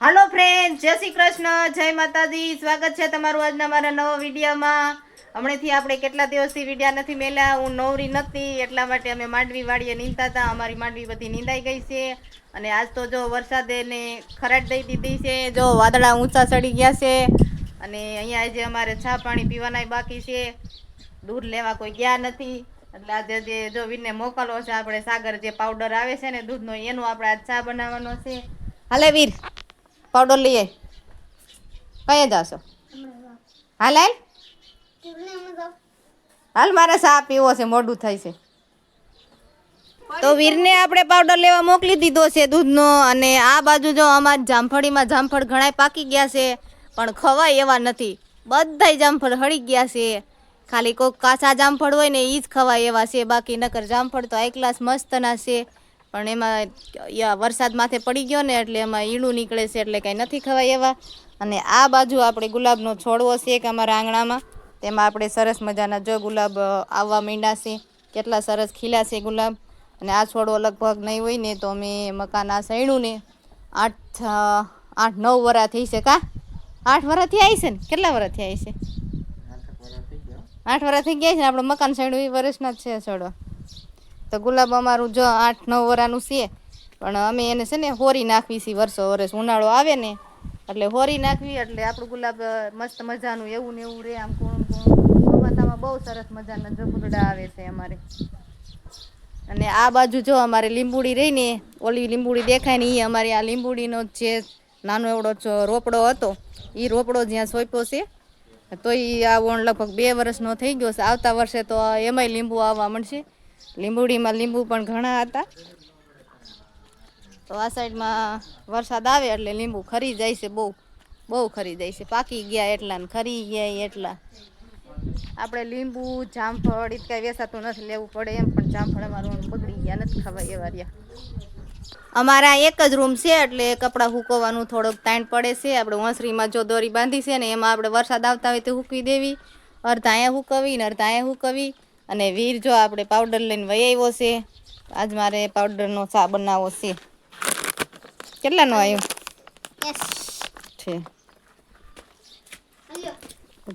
હાલો friend જય શ્રી કૃષ્ણ. જય માતાજી. સ્વાગત છે તમારું આજના મારા નવા વિડીયોમાં. હમણાંથી આપણે કેટલા દિવસથી વિડીયા નથી મેલ્યા? હું નવરી નથી, એટલા માટે અમે માંડવી વાડીએ નીંદતા હતા. અમારી માંડવી બધી નીંદાઈ ગઈ છે. અને આજ તો જો વરસાદે ને ખરાટ દઈ દીધી છે. જો વાદળા ઊંચા ચડી ગયા છે. અને અહીંયા આજે અમારે ચા પાણી પીવાના બાકી છે, દૂધ લેવા કોઈ ગયા નથી. એટલે આજે જે જો વીરને મોકલવો છે, આપણે સાગર જે પાવડર આવે છે ને દૂધનો, એનો આપણે આજ ચા બનાવવાનો છે. હાલે, વીર. પાવડર લઈએ. કઈ જાશો હાલ હાલ. હાલ, મારે સા પીવો છે, મોડું થાય છે. તો વીરને આપણે પાવડર લેવા મોકલી દીધો છે દૂધનો અને આ બાજુ જો અમાર જામફળીમાં જામફળ ઘણાય પાકી ગયા છે, પણ ખવાય એવા નથી. બધાય જામફળ હળી ગયા છે. ખાલી કોઈક કાચા જામફળ હોય ને એ જ ખવાય એવા છે, બાકી નકર જામફળ તો એકલાસ ક્લાસ મસ્તના છે. પણ એમાં યા વરસાદ માથે પડી ગયો ને એટલે એમાં ઈળું નીકળે છે એટલે કાંઈ નથી ખવાય એવા. અને આ બાજુ આપણે ગુલાબનો છોડવો છે એક અમારા આંગણામાં. તેમાં આપણે સરસ મજાના જો ગુલાબ આવવા માંડ્યા છે. કેટલા સરસ ખીલા છે ગુલાબ. અને આ છોડવો લગભગ નહીં હોય ને તો અમે મકાન આ સૈણું ને આઠ આઠ નવ વરા થઈ છે કા? આઠ વરાથી આવી છે ને? કેટલા વરાથી આવી છે આઠ વરા થઈ ગયા. છે ને? આપણે મકાન સૈણું એ વર્ષના જ છે છોડવા તો ગુલાબ અમારું જો આઠ નવ વરાનું છે. પણ અમે એને છે ને હોરી નાખવી છે વર્ષો વર્ષ. ઉનાળો આવે ને એટલે હોરી નાખવી એટલે આપણું ગુલાબ મસ્ત મજાનું એવું ને એવું રે આમ કૂણું કૂણું. ચોમાસામાં બહુ સરસ મજાના જો આવે છે અમારે. અને આ બાજુ જો અમારે લીંબુડી રહી ને, ઓલી લીંબુડી દેખાય ને એ અમારી આ લીંબુડીનો જે નાનો એવડો રોપડો હતો એ રોપડો જ્યાં સોંપ્યો છે, તો એ આ લગભગ બે વર્ષનો થઈ ગયો છે. આવતા વર્ષે તો એમાંય લીંબુ આવવા મળશે લીંબુડીમાં લીંબુ પણ ઘણા હતા. તો આ સાઈડમાં વરસાદ આવે એટલે લીંબુ ખરી જાય છે બહુ બહુ ખરી જાય છે. પાકી ગયા એટલા ને ખરી ગયા એટલા. આપણે લીંબુ, જામફળ એ કાંઈ વેસાતું નથી, લેવું પડે એમ, પણ જામફળ અમારું બગડી ગયા, નથી ખવાય એવા રહ્યા. અમારા એક જ રૂમ છે, એટલે કપડાં હુકવવાનું થોડોક તાણ પડે છે. આપણે વંસરીમાં જો દોરી બાંધી છે ને, એમાં આપણે વરસાદ આવતા હોય તો હૂકવી દેવી. અડધા અહીંયા હૂકવી ને અડધા અહીંયા હુકવી. અને વીર જો આપણે પાવડર લઈને વહી આવ્યો છે આજ મારે પાવડરનો ચા બનાવવો છે. કેટલાનો આવ્યો? છે.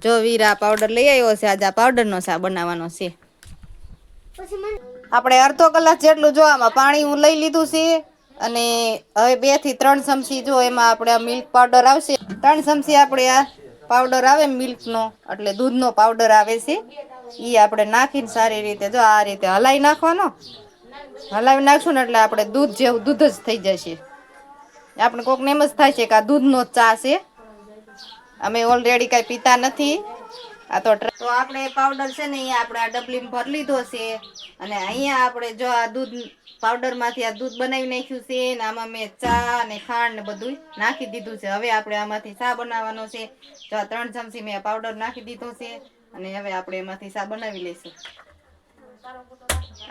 જો વીર આ પાવડર લઈ આવ્યો છે આજે આ પાવડરનો ચા બનાવવાનો છે. આપણે અડધો કલાક જેટલું જો આમાં પાણી હું લઈ લીધું છે અને હવે બેથી ત્રણ ચમચી જો એમાં આપણે આ મિલ્ક પાવડર આવશે. ત્રણ ચમચી આપણે આ પાવડર આવે મિલ્કનો એટલે દૂધનો પાવડર આવે છે. એ આપણે નાખીને સારી રીતે જો આ રીતે હલાવી નાખવાનો. હલાવી નાખશું ને એટલે આપણે દૂધ જેવું દૂધ જ થઈ જશે. આપણે કોકને એમ જ થાય છે કે આ દૂધનો ચા છે. અમે ઓલરેડી કાંઈ પીતા નથી. આ તો તો આપણે પાવડર છે ને અહીંયા આપણે આ ડબલીમાં ભરી લીધો છે. અને અહીંયા આપણે જો આ દૂધ પાવડરમાંથી આ દૂધ બનાવી નાખ્યું છે ને આમાં મેં ચા અને ખાંડ ને બધું નાખી દીધું છે. હવે આપણે આમાંથી ચા બનાવવાનો છે. જો આ ત્રણ ચમચી મેં પાવડર નાખી દીધો છે. અને હવે આપણે એમાંથી સા બનાવી લઈશું.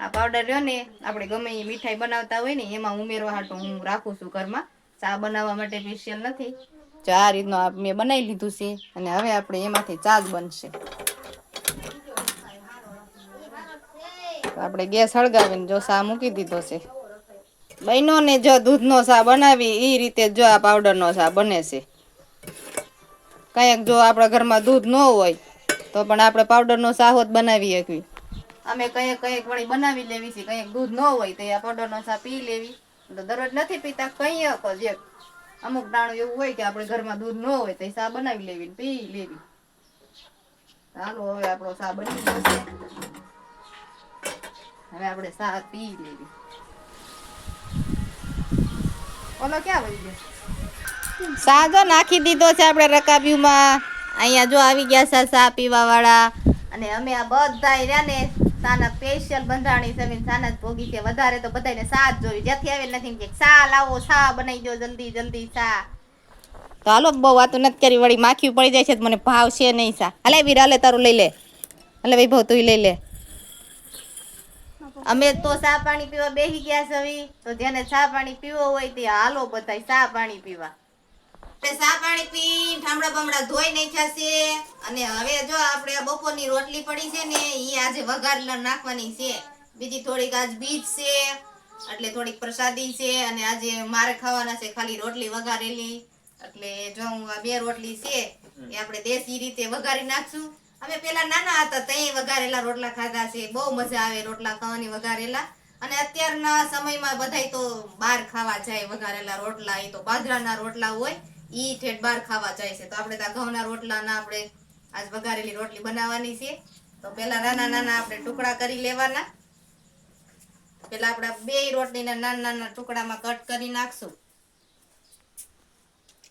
આ પાવડર રહ્યો ને, આપણે ગમે એ મીઠાઈ બનાવતા હોય ને, એમાં ઉમેરવા હાટું હું રાખું છું ઘરમાં. ચા બનાવવા માટે સ્પેશિયલ નથી. જો આ રીતનો મેં બનાવી લીધું છે, અને હવે આપણે એમાંથી ચા જ બનશે આપણે ગેસ સળગાવીને જો ચા મૂકી દીધો છે. બહેનો ને, જો દૂધનો સા બનાવી એ રીતે જો આ પાવડરનો સા બને છે. કંઈક જો આપણા ઘરમાં દૂધ ન હોય તો પણ આપણે પાવડરનો ચા હોત બનાવી શકવી અમે કંઈક કંઈક વળી બનાવી લેવી છે કંઈક દૂધ ન હોય તો આ પાવડરનો સાહ પી લેવી. તો દરરોજ નથી પીતા કંઈક જ એક. અમુક દાણું એવું હોય કે આપણે ઘરમાં દૂધ ન હોય તો ચા બનાવી લેવી પી લેવી. ચાલો હવે આપણો સાહ બની ગયો છે. હવે આપણે સાહ પી લેવી. ઓલો ક્યાં વળી ગયો? સાજો નાખી દીધો છે આપણે રકાબ્યુમાં અહીંયા જો આવી ગયા છે ચા પીવા વાળા અને અમે આ બધા રહ્યા ને, સાના સ્પેશિયલ બંધાણી જમીન સાના જ ભોગી છે. વધારે તો બધાને ચા જ જોયું જ્યાંથી આવેલ નથી કે ચા લાવો, ચા બનાવી દો, જલ્દી જલ્દી ચા. તો હાલો, બહુ વાતો નથી કરી, વળી માખી પડી જાય છે મને ભાવ છે નહીં સા. હાલે વીર, હાલે તારું લઈ લે. હાલે વૈભવ, તું લઈ લે. અમે તો ચા પાણી પીવા બેસી ગયા છે તો જેને ચા પાણી પીવો હોય તે હાલો બધાય ચા પાણી પીવા. આપણે હવે જો આપણે બપોરની રોટલી પડી છે ને એ આજે વઘાર નાખવાની છે. બીજી થોડીક આજ બીજ છે અને આજે મારે ખાવાના ખાલી રોટલી વઘારેલી. બે રોટલી છે, એ આપણે દેશી રીતે વઘારી નાખશું. અમે પેલા નાના હતા ત્યાં વઘારેલા રોટલા ખાધા છે. બહુ મજા આવે રોટલા ખાવાની વઘારેલા. અને અત્યારના સમયમાં બધાય તો બહાર ખાવા જાય વઘારેલા રોટલા, એ તો બાજરાના રોટલા હોય. ઈ ઠેઠ બહાર ખાવા જાય છે. તો આપણે તો આ ઘઉંના રોટલાના આપણે આજ વઘારેલી રોટલી બનાવવાની છે. તો પેલા નાના નાના આપણે ટુકડા કરી લેવાના. પેલા આપણે બે રોટલીના નાના નાના ટુકડામાં કટ કરી નાખશું.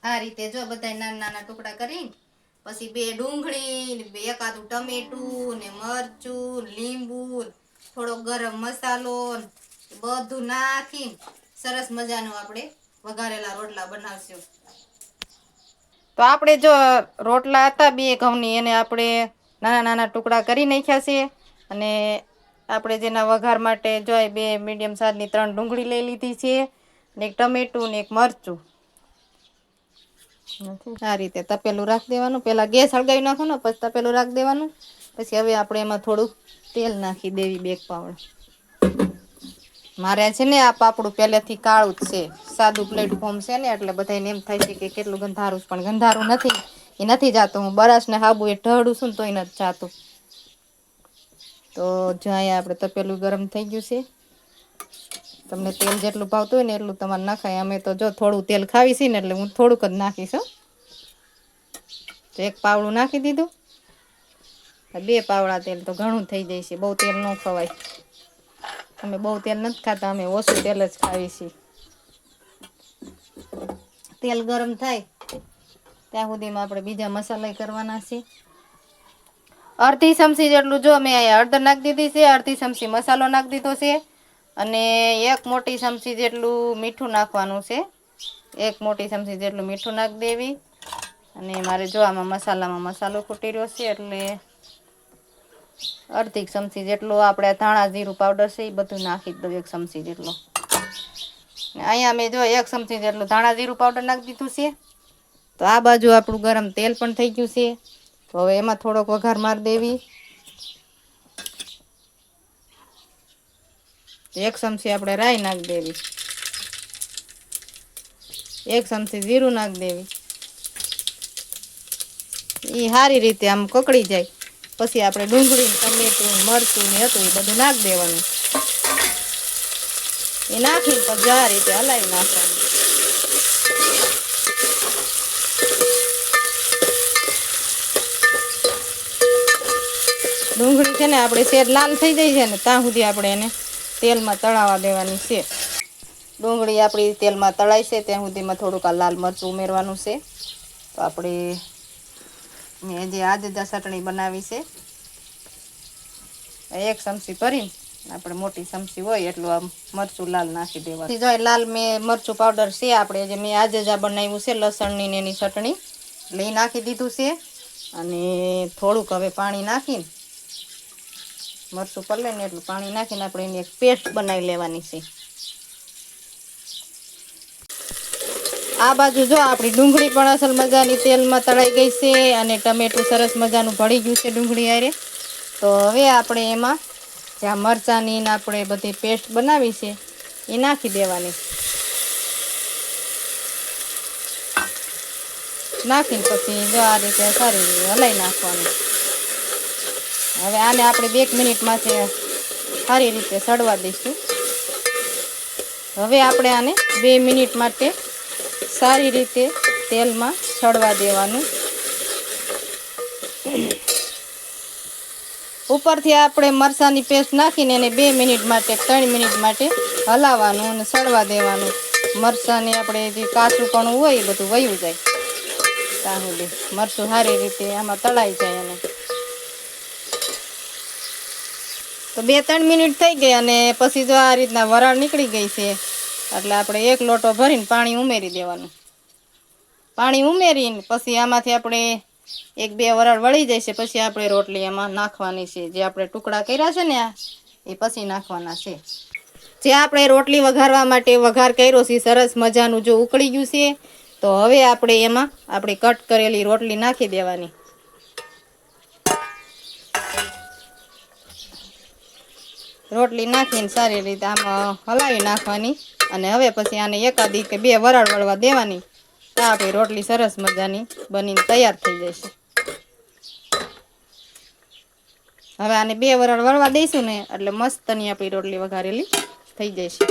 આ રીતે જો બધા નાના નાના ટુકડા કરી પછી બે ડુંગળી બે એકાદું ટમેટું ને મરચું, લીંબુ થોડો ગરમ મસાલો બધું નાખી સરસ મજાનું આપણે વઘારેલા રોટલા બનાવશું. તો આપણે જો રોટલા હતા બે ઘઉંની એને આપણે નાના નાના ટુકડા કરી નાખ્યા છે અને આપણે જેના વઘાર માટે જો બે મીડિયમ સાઈઝની ત્રણ ડુંગળી લઈ લીધી છે ને એક ટમેટું ને એક મરચું. આ રીતે તપેલું રાખી દેવાનું. પહેલાં ગેસ હળગાવી નાખવાનો પછી તપેલું રાખી દેવાનું. પછી હવે આપણે એમાં થોડું તેલ નાખી દેવી બેક પાવડ મારે છે ને આ પાપડું પહેલેથી કાળું જ છે. સાદું પ્લેટફોર્મ છે ને, એટલે બધાને એમ થાય છે કે કેટલું ગંધારું પણ ગંધારું નથી. એ નથી જાતું. હું બરાશ ને હાબુ એ ઢળું છું ને તોય નથી જાતું. તો જ્યાં આપણે તપેલું ગરમ થઈ ગયું છે. તમને તેલ જેટલું ભાવતું હોય ને એટલું તમારે નાખાય. અમે તો જો થોડું તેલ ખાવી છે ને, એટલે હું થોડુંક જ નાખીશ તો એક પાવડું નાખી દીધું. બે પાવડા તેલ તો ઘણું થઈ જાય છે. બહુ તેલ ન ખવાય. અમે બહુ તેલ નથી ખાતા, અમે ઓછું તેલ જ ખાવી છીએ. તેલ ગરમ થાય, ત્યાં સુધીમાં આપણે બીજા મસાલા કરવાના છે. અડધી ચમચી જેટલું જો મેં હળદર નાખી દીધી છે, અડધી ચમચી મસાલો નાખી દીધો છે, અને એક મોટી ચમચી જેટલું મીઠું નાખવાનું છે. એક મોટી ચમચી જેટલું મીઠું નાખી દેવી, અને મારે જો આમાં મસાલામાં મસાલો ખૂટી રહ્યો છે, એટલે અડધી ચમચી જેટલું આપણે ધાણા જીરું પાવડર છે એ બધું નાખી દઉં, એક ચમચી જેટલો. અહીંયા મેં જો એક ચમચી જેટલું ધાણા જીરું પાવડર નાખી દીધું છે. તો આ બાજુ આપણું ગરમ તેલ પણ થઈ ગયું છે. તો હવે એમાં થોડોક વઘાર મારી દેવી. એક ચમચી આપણે રાઈ નાખી દેવી. એક ચમચી જીરું નાખી દેવી. એ સારી રીતે આમ કકડી જાય. પછી આપણે ડુંગળી, ટમેટું, મરચું ને હતું એ બધું નાખી દેવાનું. એ નાખીને પછી આ રીતે હલાવી નાખવાનું. ડુંગળી છે ને આપણે શેર લાલ થઈ જાય છે ને, ત્યાં સુધી આપણે એને તેલમાં તળાવવા દેવાની છે. ડુંગળી આપણી તેલમાં તળાય છે, ત્યાં સુધીમાં થોડુંક આ લાલ મરચું ઉમેરવાનું છે. તો આપણે મેં જે આજે ચટણી બનાવી છે. એક ચમચી ભરીને આપણે મોટી ચમચી હોય એટલું આમ મરચું લાલ નાખી દેવાનું. જો લાલ મેં મરચું પાવડર છે, આપણે જે મેં આજે જ બનાવ્યું છે, લસણની ને એની ચટણી. એ નાખી દીધું છે અને થોડુંક હવે પાણી નાખીને મરચું પલે ને એટલું પાણી નાખીને આપણે એની એક પેસ્ટ બનાવી લેવાની છે. આ બાજુ જો આપણી ડુંગળી પણ અસલ મજાની તેલમાં તળાઈ ગઈ છે અને ટમેટું સરસ મજાનું ભળી ગયું છે ડુંગળી આરે તો હવે આપણે એમાં જ્યાં મરચાંની આપણે બધી પેસ્ટ બનાવી છે, એ નાખી દેવાની. નાખીને પછી જો આ રીતે સારી હલાવી નાખવાની. હવે આને આપણે બે મિનિટમાંથી સારી રીતે સડવા દઈશું. હવે આપણે આને બે મિનિટ માટે સારી રીતે તેલમાં સડવા દેવાનું. ઉપરથી આપણે મરસાની પેસ્ટ નાખીને એને બે મિનિટ માટે, ત્રણ મિનિટ માટે હલાવવાનું અને સડવા દેવાનું. મરસાને આપણે જે કાચુંપણું હોય એ બધું વયું જાય. ત્યાં સુધી મરચું સારી રીતે આમાં તળાઈ જાય અને. તો બે ત્રણ મિનિટ થઈ ગઈ અને પછી જો આ રીતના વરાળ નીકળી ગઈ છે એટલે આપણે એક લોટો ભરીને પાણી ઉમેરી દેવાનું. પાણી ઉમેરીને પછી આમાંથી આપણે એક બે વરાળ વળી જશે, પછી આપણે રોટલી એમાં નાખવાની છે. જે આપણે ટુકડા કર્યા છે ને આ, એ પછી નાખવાના છે. જે આપણે રોટલી વઘારવા માટે વઘાર કર્યો છે, સરસ મજાનું જો ઉકળી ગયું છે, તો હવે આપણે એમાં આપણે કટ કરેલી રોટલી નાખી દેવાની. રોટલી નાખીને સારી રીતે આમાં હલાવી નાખવાની. અને હવે પછી આને એકાદી કે બે વરાળ વળવા દેવાની. તો આપણી રોટલી સરસ મજાની બનીને તૈયાર થઈ જશે. હવે આને બે વરાળ વળવા દઈશું ને, એટલે મસ્તની આપણી રોટલી વઘારેલી થઈ જશે.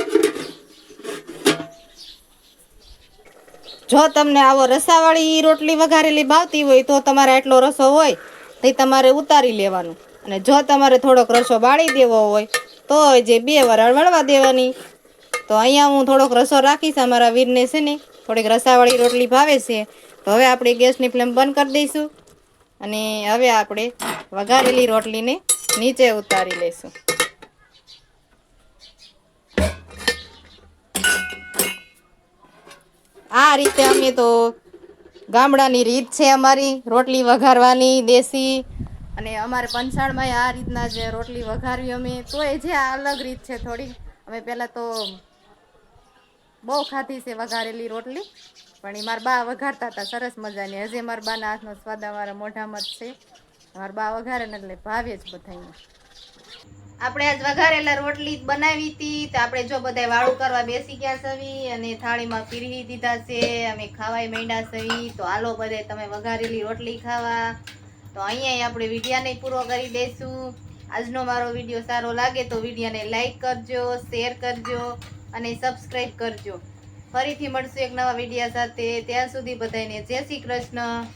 જો તમને આવો રસાવાળી રોટલી વઘારેલી ભાવતી હોય, તો તમારે એટલો રસો હોય, તો તમારે ઉતારી લેવાનું. અને જો તમારે થોડોક રસો બાળી દેવો હોય તો જે બે વરાળ વળવા દેવાની. તો અહીંયા હું થોડોક રસો રાખીશ, અમારા વીરને છે ને થોડીક રસાવાળી રોટલી ભાવે છે. તો હવે આપણે ગેસની ફ્લેમ બંધ કરી દઈશું અને હવે આપણે વઘારેલી રોટલીને નીચે ઉતારી લઈશું. આ રીતે અમે તો ગામડાની રીત છે અમારી, રોટલી વઘારવાની, દેશી અને અમારે પંચાળમાં આ રીતના જે રોટલી વઘારવી અમે તોય જે અલગ રીત છે થોડી. અમે પહેલાં તો બહુ ખાધી છે વઘારેલી રોટલી, પણ એ મારા બા વઘારતા હતા, સરસ મજાની. હજી મારા બાના હાથનો સ્વાદ અમારા મોઢામાં જ છે. મારા બા વઘારે ને એટલે ભાવે જ બધાને આપણે આજ વઘારેલા રોટલી બનાવી હતી, તો આપણે જો બધા વાળું કરવા બેસી ગયા સવી અને થાળીમાં પીરવી દીધા છે, અમે ખાવાય માંડ્યા સવી. તો હાલો બધે તમે વઘારેલી રોટલી ખાવા. તો અહીંયા આપણે વિડીયાને પૂરો કરી દઈશું આજનો મારો વીડિયો સારો લાગે તો વિડીયાને લાઈક કરજો શેર કરજો અને સબસ્ક્રાઈબ કરજો. ફરીથી મળશું એક નવા વિડીયા સાથે. ત્યાં સુધી બધાને જય શ્રી કૃષ્ણ.